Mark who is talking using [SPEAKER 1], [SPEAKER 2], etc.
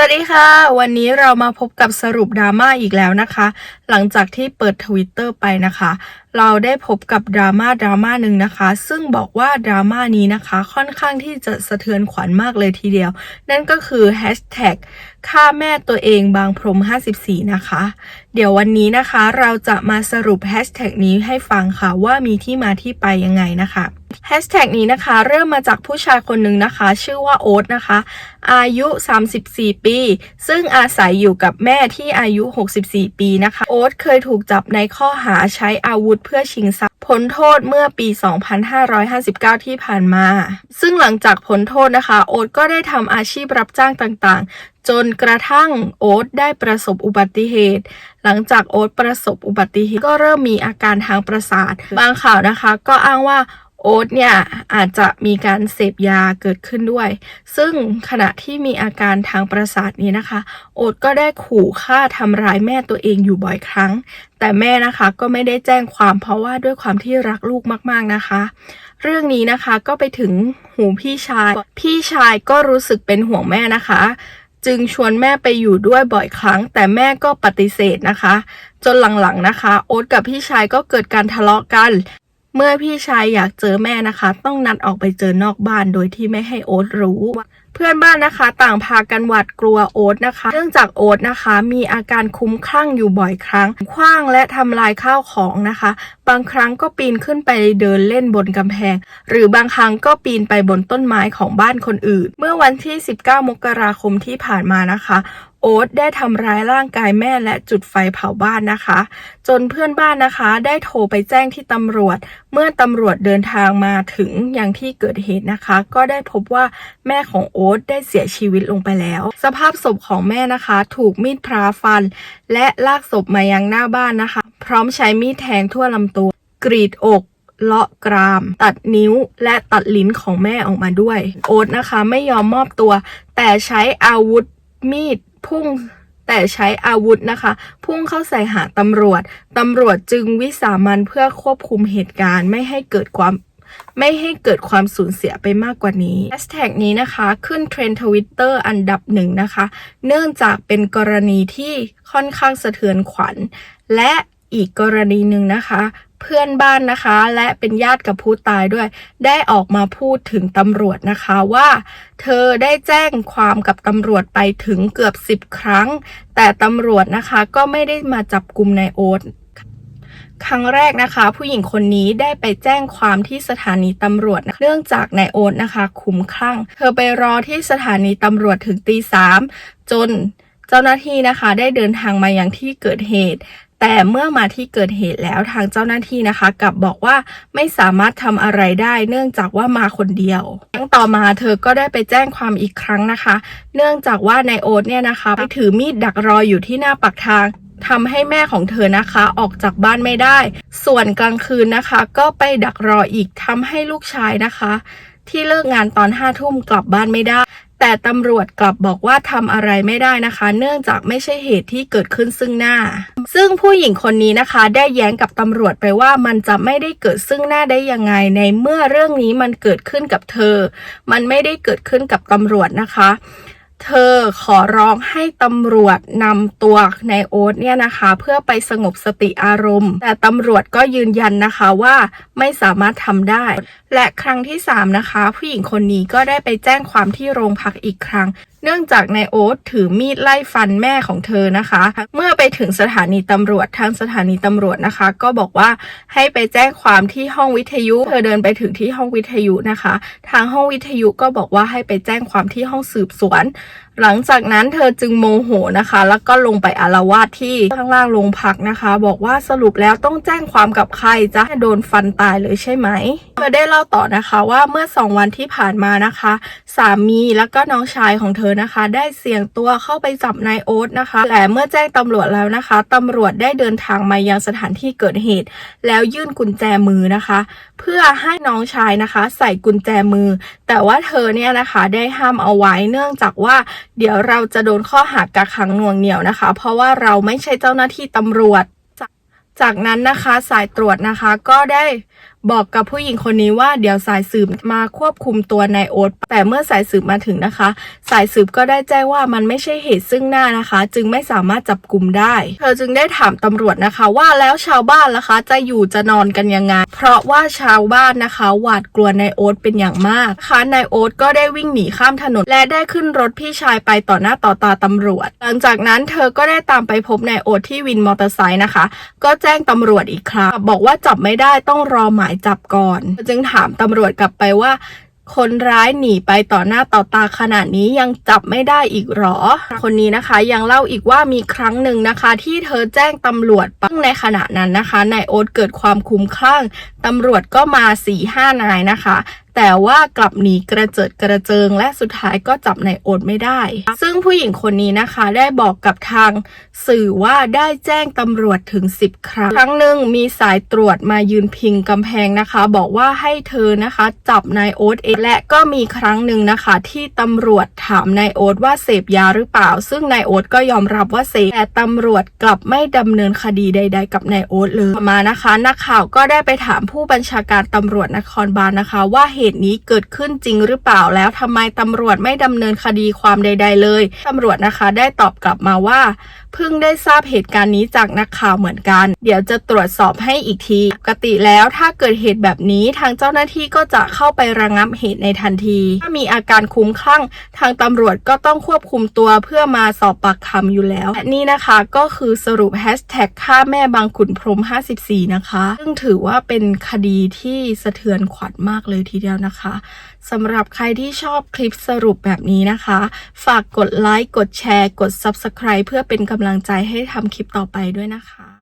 [SPEAKER 1] สวัสดีค่ะ วันนี้เรามาพบกับสรุปดราม่าอีกแล้วนะคะ หลังจากที่เปิดทวิตเตอร์ไปนะคะเราได้พบกับดราม่าดราม่าหนึ่งนะคะ ซึ่งบอกว่าดราม่านี้นะคะ ค่อนข้างที่จะสะเทือนขวัญมากเลยทีเดียว นั่นก็คือแฮชแท็กฆ่าแม่ตัวเองบางพรม 54 นะคะ เดี๋ยววันนี้นะคะ เราจะมาสรุปแฮชแท็กนี้ให้ฟังค่ะว่ามีที่มาที่ไปยังไงนะคะแฮชแท็กนี้นะคะ เริ่มมาจากผู้ชายคนหนึ่งนะคะ ชื่อว่าโอ๊ตนะคะ อายุ 34 ปี ซึ่งอาศัยอยู่กับแม่ที่อายุ 64 ปีนะคะ โอ๊ตเคยถูกจับในข้อหาใช้อาวุธเพื่อชิงทรัพย์พ้นโทษเมื่อปี 2559 ที่ผ่านมา ซึ่งหลังจากพ้นโทษนะคะ โอ๊ตก็ได้ทำอาชีพรับจ้างต่างๆ จนกระทั่งโอ๊ตได้ประสบอุบัติเหตุ หลังจากโอ๊ตประสบอุบัติเหตุก็เริ่มมีอาการทางประสาท บางข่าวนะคะ ก็อ้างว่า โอ๊ตเนี่ยอาจจะมีการเสพยาเกิดขึ้นด้วย ซึ่งขณะที่มีอาการทางประสาทนี้นะคะ โอ๊ตก็ได้ขู่ฆ่าทำร้ายแม่ตัวเองอยู่บ่อยครั้ง แต่แม่นะคะก็ไม่ได้แจ้งความเพราะว่าด้วยความที่รักลูกมากๆนะคะ เรื่องนี้นะคะก็ไปถึงหูพี่ชาย พี่ชายก็รู้สึกเป็นห่วงแม่นะคะ จึงชวนแม่ไปอยู่ด้วยบ่อยครั้ง แต่แม่ก็ปฏิเสธนะคะ จนหลังๆนะคะ โอ๊ตกับพี่ชายก็เกิดการทะเลาะกัน เมื่อพี่ชายอยากเจอแม่นะคะ ต้องนัดออกไปเจอนอกบ้านโดยที่ไม่ให้โอ๊ตรู้ เพื่อนบ้านนะคะ ต่างพากันหวาดกลัวโอ๊ตนะคะ เนื่องจากโอ๊ตนะคะ มีอาการคุ้มคลั่งอยู่บ่อยครั้งคว้างและทำลายข้าวของนะคะ บางครั้งก็ปีนขึ้นไปเดินเล่นบนกำแพง หรือบางครั้งก็ปีนไปบนต้นไม้ของบ้านคนอื่น เมื่อวันที่ 19 มกราคมที่ผ่านมานะคะ โอ๊ตได้ทำร้ายร่างกายแม่และจุดไฟเผาบ้านนะคะ จนเพื่อนบ้านนะคะ ได้โทรไปแจ้งที่ตำรวจ เมื่อตำรวจเดินทางมาถึงอย่างที่เกิดเหตุนะคะ ก็ได้พบว่าแม่ของโอ๊ตได้เสียชีวิตลงไปแล้ว สภาพศพของแม่นะคะ ถูกมีดพระฟัน และลากศพมายังหน้าบ้านนะคะ พร้อมใช้มีดแทงทั่วลำตัว กรีดอกเลาะกราม ตัดนิ้วและตัดลิ้นของแม่ออกมาด้วย โอ๊ตนะคะ ไม่ยอมมอบตัว แต่ใช้อาวุธมีด พุ่งแต่ใช้อาวุธนะคะ พุ่งเข้าใส่หาตำรวจ ตำรวจจึงวิสามันเพื่อควบคุมเหตุการณ์ไม่ให้เกิดความไม่ให้เกิดความสูญเสียไปมากกว่านี้แฮชแท็กนี้นะคะ ขึ้นเทรนด์ทวิตเตอร์อันดับหนึ่งนะคะ เนื่องจากเป็นกรณีที่ค่อนข้างสะเทือนขวัญ และอีกกรณีหนึ่งนะคะ เพื่อนบ้านนะคะ และเป็นญาติกับผู้ตายด้วย ได้ออกมาพูดถึงตำรวจนะคะว่า เธอได้แจ้งความกับตำรวจไปถึงเกือบสิบครั้ง แต่ตำรวจนะคะก็ไม่ได้มาจับกลุ่มนายโอ๊ตครั้งแรกนะคะ ผู้หญิงคนนี้ได้ไปแจ้งความที่สถานีตำรวจเนื่องจากนายโอ๊ตนะคะคุ้มคลั่ง เธอไปรอที่สถานีตำรวจถึงตีสามจนเจ้าหน้าที่นะคะได้เดินทางมาอยังที่เกิดเหตุ แต่เมื่อมาที่เกิดเหตุแล้วทางเจ้าหน้าที่นะคะกลับบอกว่าไม่สามารถทำอะไรได้เนื่องจากว่ามาคนเดียวครั้งต่อมาเธอก็ได้ไปแจ้งความอีกครั้งนะคะ เนื่องจากว่านายโอ๊ตเนี่ยนะคะไปถือมีดดักรออยู่ที่หน้าปากทางทำให้แม่ของเธอนะคะออกจากบ้านไม่ได้ ส่วนกลางคืนนะคะ ก็ไปดักรออีกทำให้ลูกชายนะคะ ที่เลิกงานตอนห้าทุ่มกลับบ้านไม่ได้ แต่ตำรวจกลับบอกว่าทำอะไรไม่ได้นะคะ เนื่องจากไม่ใช่เหตุที่เกิดขึ้นซึ่งหน้า ซึ่งผู้หญิงคนนี้นะคะ ได้แย้งกับตำรวจไปว่ามันจะไม่ได้เกิดซึ่งหน้าได้ยังไง ในเมื่อเรื่องนี้มันเกิดขึ้นกับเธอ มันไม่ได้เกิดขึ้นกับตำรวจนะคะ เธอขอร้องให้ตำรวจนำตัวนายโอ๊ตเนี่ยนะคะ เพื่อไปสงบสติอารมณ์ แต่ตำรวจก็ยืนยันนะคะว่าไม่สามารถทำได้และครั้งที่ 3 นะคะ ผู้หญิงคนนี้ก็ได้ไปแจ้งความที่โรงพักอีกครั้ง เนื่องจากนายโอ๊ตถือมีดไล่ฟันแม่ของเธอนะคะ เมื่อไปถึงสถานีตำรวจทางสถานีตำรวจนะคะ ก็บอกว่าให้ไปแจ้งความที่ห้องวิทยุ เธอเดินไปถึงที่ห้องวิทยุนะคะ ทางห้องวิทยุก็บอกว่าให้ไปแจ้งความที่ห้องสืบสวน หลังจากนั้นเธอจึงโมโหนะคะ แล้วก็ลงไปอารวาสที่ข้างล่างโรงพักนะคะ บอกว่าสรุปแล้วต้องแจ้งความกับใครจะโดนฟันตายเลยใช่ไหมเธอได้เล่าต่อนะคะว่าเมื่อสองวันที่ผ่านมานะคะ สามีแล้วก็น้องชายของเธอนะคะ ได้เสี่ยงตัวเข้าไปจับนายโอ๊ตนะคะแต่เมื่อแจ้งตำรวจแล้วนะคะตำรวจได้เดินทางมายังสถานที่เกิดเหตุ แล้วยื่นกุญแจมือนะคะ เพื่อให้น้องชายนะคะ ใส่กุญแจมือ แต่ว่าเธอเนี่ยนะคะได้ห้ามเอาไว้เนื่องจากว่า เดี๋ยวเราจะโดนข้อหากักขังหน่วงเหนี่ยวนะคะ เพราะว่าเราไม่ใช่เจ้าหน้าที่ตำรวจ จากจากนั้นนะคะสายตรวจนะคะก็ได้บอกกับผู้หญิงคนนี้ว่าเดี๋ยวสายสืบมาควบคุมตัวนายโอ๊ตแต่เมื่อสายสืบมาถึงนะคะ สายสืบก็ได้แจ้งว่ามันไม่ใช่เหตุซึ่งหน้านะคะ จึงไม่สามารถจับกลุ่มได้ เธอจึงได้ถามตำรวจนะคะ ว่าแล้วชาวบ้านล่ะคะ จะอยู่จะนอนกันยังไง เพราะว่าชาวบ้านนะคะ หวาดกลัวนายโอ๊ตเป็นอย่างมากนะคะนายโอ๊ตก็ได้วิ่งหนีข้ามถนน และได้ขึ้นรถพี่ชายไปต่อหน้าต่อตาตำรวจ หลังจากนั้นเธอก็ได้ตามไปพบนายโอ๊ตที่วินมอเตอร์ไซค์นะคะ ก็แจ้งตำรวจอีกครั้งบอกว่าจับไม่ได้ต้องรอหมายจับก่อน จึงถามตำรวจกลับไปว่า คนร้ายหนีไปต่อหน้าต่อตาขนาดนี้ยังจับไม่ได้อีกหรอ คนนี้นะคะยังเล่าอีกว่ามีครั้งหนึ่งนะคะ ที่เธอแจ้งตำรวจปังในขณะนั้นนะคะนายโอ๊ตเกิดความคุ้มคลั่งตำรวจก็มา4ี่ห้านายนะคะ แต่ว่ากลับหนีกระเจิดกระเจิง และสุดท้ายก็จับนายโอ๊ตไม่ได้ ซึ่งผู้หญิงคนนี้นะคะได้บอกกับทางสื่อว่าได้แจ้งตำรวจถึง 10 ครั้ง ครั้งหนึ่งมีสายตรวจมายืนพิงกำแพงนะคะ บอกว่าให้เธอนะคะ จับนายโอ๊ตเองและก็มีครั้งหนึ่งนะคะ ที่ตำรวจถามนายโอ๊ตว่าเสพยาหรือเปล่า ซึ่งนายโอ๊ตก็ยอมรับว่าเสพแต่ตำรวจกลับไม่ดำเนินคดีใด ๆ กับนายโอ๊ตเลยต่อมานะคะ นักข่าวก็ได้ไปถามผู้บัญชาการตำรวจนครบาลนะคะ ว่าเหตุนี้เกิดขึ้นจริงหรือเปล่าแล้วทำไมตำรวจไม่ดำเนินคดีความใด ๆ เลยตำรวจนะคะได้ตอบกลับมาว่าเพิ่งได้ทราบเหตุการณ์นี้จากนักข่าวเหมือนกัน เดี๋ยวจะตรวจสอบให้อีกที ปกติแล้วถ้าเกิดเหตุแบบนี้ทางเจ้าหน้าที่ก็จะเข้าไประงับเหตุในทันที ถ้ามีอาการคุ้มคลั่ง ทางตำรวจก็ต้องควบคุมตัวเพื่อมาสอบปากคำอยู่แล้วและนี่นะคะก็คือสรุปแฮชแท็กฆ่าแม่บางขุนพรหม54 นะคะ ซึ่งถือว่าเป็นคดีที่สะเทือนขวัญมากเลยทีเดียวนะคะสำหรับใครที่ชอบคลิปสรุปแบบนี้นะคะ ฝากกดไลค์กดแชร์ กด Subscribe เพื่อเป็นกำลังใจให้ทำคลิปต่อไปด้วยนะคะ